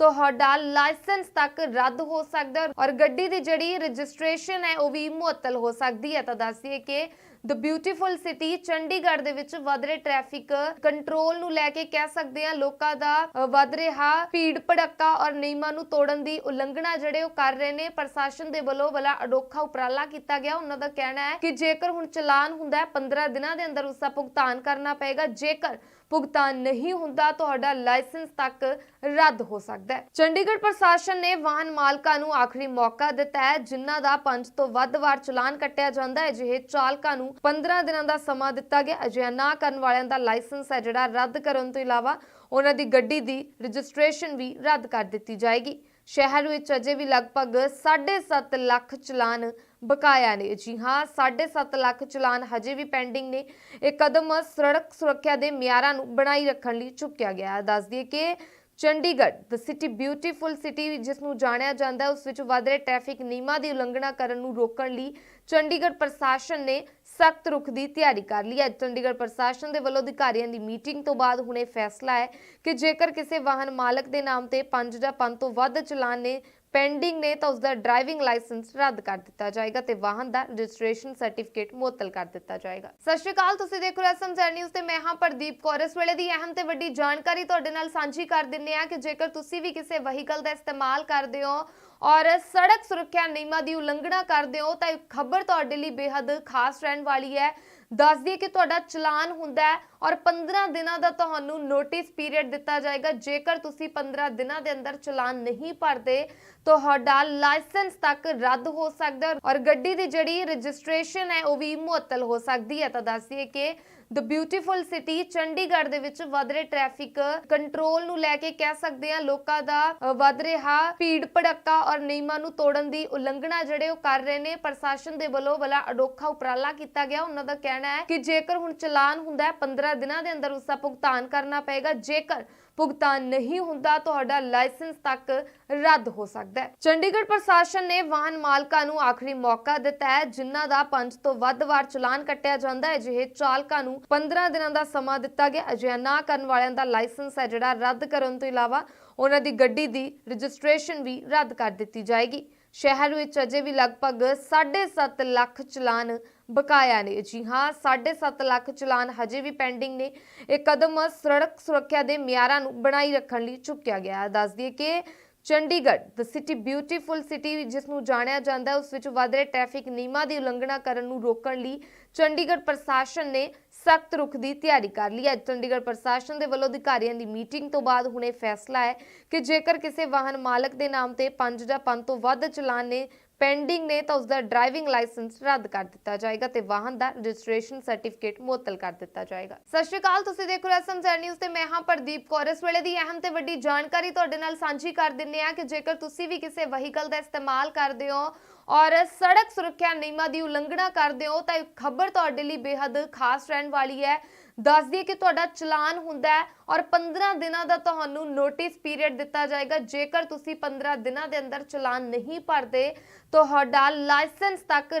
ਤੁਹਾਡਾ ਲਾਇਸੈਂਸ ਤੱਕ ਰੱਦ ਹੋ ਸਕਦਾ ਔਰ ਗੱਡੀ ਦੀ ਜਿਹੜੀ ਰਜਿਸਟ੍ਰੇਸ਼ਨ ਹੈ, ਉਹ ਵੀ ਮੁਅੱਤਲ ਹੋ ਸਕਦੀ ਹੈ। ਤਾਂ ਦੱਸ ਦਈਏ ਕਿ ਦ ਬਿਊਟੀਫੁਲ ਸਿਟੀ ਚੰਡੀਗੜ੍ਹ ਦੇ ਵਿੱਚ ਵੱਧ ਰਹੇ ਟ੍ਰੈਫਿਕ ਕੰਟਰੋਲ ਨੂੰ ਲੈ ਕੇ ਕਹਿ ਸਕਦੇ ਹਾਂ ਲੋਕਾਂ ਦਾ ਵਧ ਰਿਹਾ ਭੀੜ ਭੜੱਕਾ ਔਰ ਨਿਯਮਾਂ ਨੂੰ ਤੋੜਨ ਦੀ ਉਲੰਘਣਾ ਜਿਹੜੇ ਉਹ ਕਰ ਰਹੇ ਨੇ। ਪ੍ਰਸ਼ਾਸਨ ਦੇ ਵੱਲੋਂ ਬਲਾ ਅਡੋਖਾ ਉਪਰਾਲਾ ਕੀਤਾ ਗਿਆ। ਉਹਨਾਂ ਦਾ ਕਹਿਣਾ ਹੈ ਕਿ ਜੇਕਰ ਹੁਣ ਚਲਾਨ ਹੁੰਦਾ ਹੈ 15 ਦਿਨਾਂ ਦੇ ਅੰਦਰ ਉਸ ਦਾ ਭੁਗਤਾਨ ਕਰਨਾ ਪਏਗਾ। ਜੇਕਰ ਭੁਗਤਾਨ ਨਹੀਂ ਹੁੰਦਾ, ਤੁਹਾਡਾ ਲਾਇਸੈਂਸ ਤੱਕ ਰੱਦ ਹੋ ਸਕਦਾ ਹੈ। ਚੰਡੀਗੜ੍ਹ ਪ੍ਰਸ਼ਾਸਨ ਨੇ ਵਾਹਨ ਮਾਲਕਾਂ ਨੂੰ ਆਖਰੀ ਮੌਕਾ ਦਿੱਤਾ ਹੈ, ਜਿਨ੍ਹਾਂ ਦਾ 5 ਤੋਂ ਵੱਧ ਵਾਰ ਚਲਾਨ ਕੱਟਿਆ ਜਾਂਦਾ ਹੈ। ਜਿਹੇ ਚਾਲਕਾਂ ਨੂੰ 15 ਦਿਨਾਂ ਦਾ ਸਮਾਂ ਦਿੱਤਾ ਗਿਆ। ਅਜਿਹਾ ਨਾ ਕਰਨ ਵਾਲਿਆਂ ਦਾ ਲਾਇਸੈਂਸ ਹੈ, ਜਿਹੜਾ ਰੱਦ ਕਰਨ ਤੋਂ ਇਲਾਵਾ ਉਹਨਾਂ ਦੀ ਗੱਡੀ ਦੀ ਰਜਿਸਟ੍ਰੇਸ਼ਨ ਵੀ ਰੱਦ ਕਰ ਦਿੱਤੀ ਜਾਏਗੀ। ਸ਼ਹਿਰ ਵਿੱਚ ਅਜੇ ਵੀ ਲਗਭਗ 7.5 ਲੱਖ ਚਲਾਨ ਬਕਾਇਆ ਨੇ। ਜੀ ਹਾਂ 7.5 ਲੱਖ ਚਲਾਨ ਹਜੇ ਵੀ ਪੈਂਡਿੰਗ ਨੇ। ਇਹ ਕਦਮ ਸੜਕ ਸੁਰੱਖਿਆ ਦੇ ਮਿਆਰਾਂ ਨੂੰ ਬਣਾਈ ਰੱਖਣ ਲਈ ਚੁੱਕਿਆ ਗਿਆ। ਹੈ ਦੱਸ ਦਈਏ ਕਿ Chandigarh the city beautiful city ਜਿਸ ਨੂੰ ਜਾਣਿਆ ਜਾਂਦਾ ਹੈ, ਉਸ ਵਿੱਚ ਵਧ ਰਹੇ ਟ੍ਰੈਫਿਕ ਨਿਯਮਾਂ ਦੀ ਉਲੰਘਣਾ ਕਰਨ ਨੂੰ ਰੋਕਣ ਲਈ ਚੰਡੀਗੜ੍ਹ ਪ੍ਰਸ਼ਾਸਨ ਨੇ ਸਖਤ ਰੁਖ ਦੀ ਤਿਆਰੀ ਕਰ ਲਈ ਹੈ। ਚੰਡੀਗੜ੍ਹ ਪ੍ਰਸ਼ਾਸਨ ਦੇ ਵੱਲੋਂ ਅਧਿਕਾਰੀਆਂ ਦੀ ਮੀਟਿੰਗ ਤੋਂ ਬਾਅਦ ਹੁਣੇ ਫੈਸਲਾ ਹੈ ਕਿ ਜੇਕਰ ਕਿਸੇ ਵਾਹਨ ਮਾਲਕ ਦੇ ਨਾਮ ਤੇ 5 ਜਾਂ 5 ਤੋਂ ਵੱਧ ਚਲਾਨ ਨੇ ਪੈਂਡਿੰਗ ਨੇ ਤਾਂ ਉਸ ਦਾ ਡਰਾਈਵਿੰਗ ਲਾਇਸੈਂਸ ਰੱਦ ਕਰ ਦਿੱਤਾ ਜਾਏਗਾ ਤੇ ਵਾਹਨ ਦਾ ਰਜਿਸਟ੍ਰੇਸ਼ਨ ਸਰਟੀਫਿਕੇਟ ਮੁਅੱਤਲ ਕਰ ਦਿੱਤਾ ਜਾਏਗਾ। ਸਤਿ ਸ਼੍ਰੀ ਅਕਾਲ, ਤੁਸੀਂ ਦੇਖ ਰਹੇ ਹੋ ਐਸਐਮ ਨਿਊਜ਼ ਤੇ ਮੈਂ ਹਾਂ ਪ੍ਰਦੀਪ ਕੌਰ। ਇਸ ਵੇਲੇ ਦੀ ਅਹਿਮ ਤੇ ਵੱਡੀ ਜਾਣਕਾਰੀ ਤੁਹਾਡੇ ਨਾਲ ਸਾਂਝੀ ਕਰ ਦਿੰਨੇ ਆ ਕਿ ਜੇਕਰ ਤੁਸੀਂ ਵੀ ਕਿਸੇ ਵਹੀਕਲ ਦਾ ਇਸਤੇਮਾਲ ਕਰਦੇ ਹੋ ਔਰ ਸੜਕ ਸੁਰੱਖਿਆ ਨਿਯਮਾਂ ਦੀ ਉਲੰਘਣਾ ਕਰਦੇ ਹੋ ਤਾਂ ਖਬਰ ਤੁਹਾਡੇ ਲਈ ਬੇहद ਖਾਸ ਰਹਿਣ ਵਾਲੀ ਹੈ। ਦੱਸ ਦਈਏ ਕਿ ਤੁਹਾਡਾ ਚਲਾਨ ਹੁੰਦਾ ਹੈ ਔਰ 15 ਦਿਨਾਂ ਦਾ ਤੁਹਾਨੂੰ ਨੋਟਿਸ ਪੀਰੀਅਡ ਦਿੱਤਾ ਜਾਏਗਾ। ਜੇਕਰ ਤੁਸੀਂ 15 ਦਿਨਾਂ ਦੇ ਅੰਦਰ ਚਲਾਨ ਨਹੀਂ ਭਰਦੇ, ਤੁਹਾਡਾ ਲਾਇਸੈਂਸ ਤੱਕ ਰੱਦ ਹੋ ਸਕਦਾ ਔਰ ਗੱਡੀ ਦੀ ਜਿਹੜੀ ਰਜਿਸਟ੍ਰੇਸ਼ਨ ਹੈ, ਉਹ ਵੀ ਮੁਅੱਤਲ ਹੋ ਸਕਦੀ ਹੈ। ਤਾਂ ਦੱਸ ਦਈਏ ਕਿ ਦ ਬਿਊਟੀਫੁਲ ਸਿਟੀ ਚੰਡੀਗੜ੍ਹ ਦੇ ਵਿੱਚ ਵੱਧ ਰਹੇ ਟ੍ਰੈਫਿਕ ਕੰਟਰੋਲ ਨੂੰ ਲੈ ਕੇ ਕਹਿ ਸਕਦੇ ਹਾਂ ਲੋਕਾਂ ਦਾ ਅ, ਵੱਧ ਰਿਹਾ ਭੀੜ ਭੜੱਕਾ ਔਰ ਨਿਯਮਾਂ ਨੂੰ ਤੋੜਨ ਦੀ ਉਲੰਘਣਾ ਜਿਹੜੇ ਉਹ ਕਰ ਰਹੇ ਨੇ। ਪ੍ਰਸ਼ਾਸਨ ਦੇ ਵੱਲੋਂ ਬੜਾ ਅਡੋਖਾ ਉਪਰਾਲਾ ਕੀਤਾ ਗਿਆ। ਉਹਨਾਂ ਦਾ ਕਹਿਣਾ ਹੈ ਕਿ ਜੇਕਰ ਹੁਣ ਚਲਾਨ ਹੁੰਦਾ ਹੈ 15 ਦਿਨਾਂ ਦੇ ਅੰਦਰ ਉਸ ਦਾ ਭੁਗਤਾਨ ਕਰਨਾ ਪਏਗਾ। ਜੇਕਰ ਭੁਗਤਾਨ ਨਹੀਂ ਹੁੰਦਾ, ਤੁਹਾਡਾ ਲਾਇਸੈਂਸ ਤੱਕ ਰੱਦ ਹੋ ਸਕਦਾ ਹੈ। ਚੰਡੀਗੜ੍ਹ ਪ੍ਰਸ਼ਾਸਨ ਨੇ ਵਾਹਨ ਮਾਲਕਾਂ ਨੂੰ ਆਖਰੀ ਮੌਕਾ ਦਿੱਤਾ ਹੈ, ਜਿਨ੍ਹਾਂ ਦਾ 5 ਤੋਂ ਵੱਧ ਵਾਰ ਚਲਾਨ ਕੱਟਿਆ ਜਾਂਦਾ ਹੈ। ਜਿਹੇ ਚਾਲਕਾਂ ਨੂੰ 15 ਦਿਨਾਂ ਦਾ ਸਮਾਂ ਦਿੱਤਾ ਗਿਆ। ਅਜਿਹਾ ਨਾ ਕਰਨ ਵਾਲਿਆਂ ਦਾ ਲਾਇਸੈਂਸ ਹੈ, ਜਿਹੜਾ ਰੱਦ ਕਰਨ ਤੋਂ ਇਲਾਵਾ ਉਹਨਾਂ ਦੀ ਗੱਡੀ ਦੀ ਰਜਿਸਟ੍ਰੇਸ਼ਨ ਵੀ ਰੱਦ ਕਰ ਦਿੱਤੀ ਜਾਏਗੀ। ਸ਼ਹਿਰ ਵਿੱਚ ਅਜੇ ਵੀ ਲਗਭਗ 7.5 ਲੱਖ ਚਲਾਨ ਬਕਾਇਆ ਨੇ। ਜੀ ਹਾਂ 7.5 ਲੱਖ ਚਲਾਨ ਹਜੇ ਵੀ ਪੈਂਡਿੰਗ ਨੇ। ਇਹ ਕਦਮ ਸੜਕ ਸੁਰੱਖਿਆ ਦੇ ਮਿਆਰਾਂ ਨੂੰ ਬਣਾਈ ਰੱਖਣ ਲਈ ਚੁੱਕਿਆ ਗਿਆ ਦੱਸ ਦਈਏ ਕਿ Chandigarh the city beautiful city ਜਿਸ ਨੂੰ ਜਾਣਿਆ ਜਾਂਦਾ ਉਸ ਵਿੱਚ ਵਧ ਰਹੇ ਟ੍ਰੈਫਿਕ ਨਿਯਮਾਂ ਦੀ ਉਲੰਘਣਾ ਕਰਨ ਨੂੰ ਰੋਕਣ ਲਈ ਚੰਡੀਗੜ੍ਹ ਪ੍ਰਸ਼ਾਸਨ ਨੇ ਸਖਤ ਰੁਖ ਦੀ ਤਿਆਰੀ ਕਰ ਲਈ ਹੈ। ਚੰਡੀਗੜ੍ਹ ਪ੍ਰਸ਼ਾਸਨ ਦੇ ਵੱਲੋਂ ਅਧਿਕਾਰੀਆਂ ਦੀ ਮੀਟਿੰਗ ਤੋਂ ਬਾਅਦ ਹੁਣੇ ਫੈਸਲਾ ਹੈ ਕਿ ਜੇਕਰ ਕਿਸੇ ਵਾਹਨ ਮਾਲਕ ਦੇ ਨਾਮ ਤੇ 5 ਜਾਂ 5 ਤੋਂ ਵੱਧ ਚਲਾਨ ਨੇ ਪੈਂਡਿੰਗ ਨੇ ਤਾਂ ਉਸ ਦਾ ਡਰਾਈਵਿੰਗ ਲਾਇਸੈਂਸ ਰੱਦ ਕਰ ਦਿੱਤਾ ਜਾਏਗਾ ਤੇ ਵਾਹਨ ਦਾ ਰਜਿਸਟ੍ਰੇਸ਼ਨ ਸਰਟੀਫਿਕੇਟ ਮੁਅੱਤਲ ਕਰ ਦਿੱਤਾ ਜਾਏਗਾ। ਸਤਿ ਸ਼੍ਰੀ ਅਕਾਲ, ਤੁਸੀਂ ਦੇਖ ਰਹੇ ਹੋ ਐਸਐਮ ਨਿਊਜ਼ ਤੇ ਮੈਂ ਹਾਂ ਪ੍ਰਦੀਪ ਕੌਰ। ਇਸ ਵੇਲੇ ਦੀ ਅਹਿਮ ਤੇ ਵੱਡੀ ਜਾਣਕਾਰੀ ਤੁਹਾਡੇ ਨਾਲ ਸਾਂਝੀ ਕਰ ਦਿੰਨੇ ਆ ਕਿ ਜੇਕਰ ਤੁਸੀਂ ਵੀ ਕਿਸੇ ਵਹੀਕਲ ਦਾ ਇਸਤੇਮਾਲ ਕਰਦੇ ਹੋ ਔਰ ਸੜਕ ਸੁਰੱਖਿਆ ਨਿਯਮਾਂ ਦੀ ਉਲੰਘਣਾ ਕਰਦੇ ਹੋ ਤਾਂ ਖਬਰ ਤੁਹਾਡੇ ਲਈ ਬੇहद ਖਾਸ ਰਹਿਣ ਵਾਲੀ ਹੈ। ਦੱਸ ਦਈਏ ਕਿ ਤੁਹਾਡਾ ਚਲਾਨ ਹੁੰਦਾ ਹੈ ਔਰ 15 ਦਿਨਾਂ ਦਾ ਤੁਹਾਨੂੰ ਨੋਟਿਸ ਪੀਰੀਅਡ ਦਿੱਤਾ ਜਾਏਗਾ। ਜੇਕਰ ਤੁਸੀਂ 15 ਦਿਨਾਂ ਦੇ ਅੰਦਰ ਚਲਾਨ ਨਹੀਂ ਭਰਦੇ, ਤੁਹਾਡਾ ਲਾਇਸੈਂਸ ਤੱਕ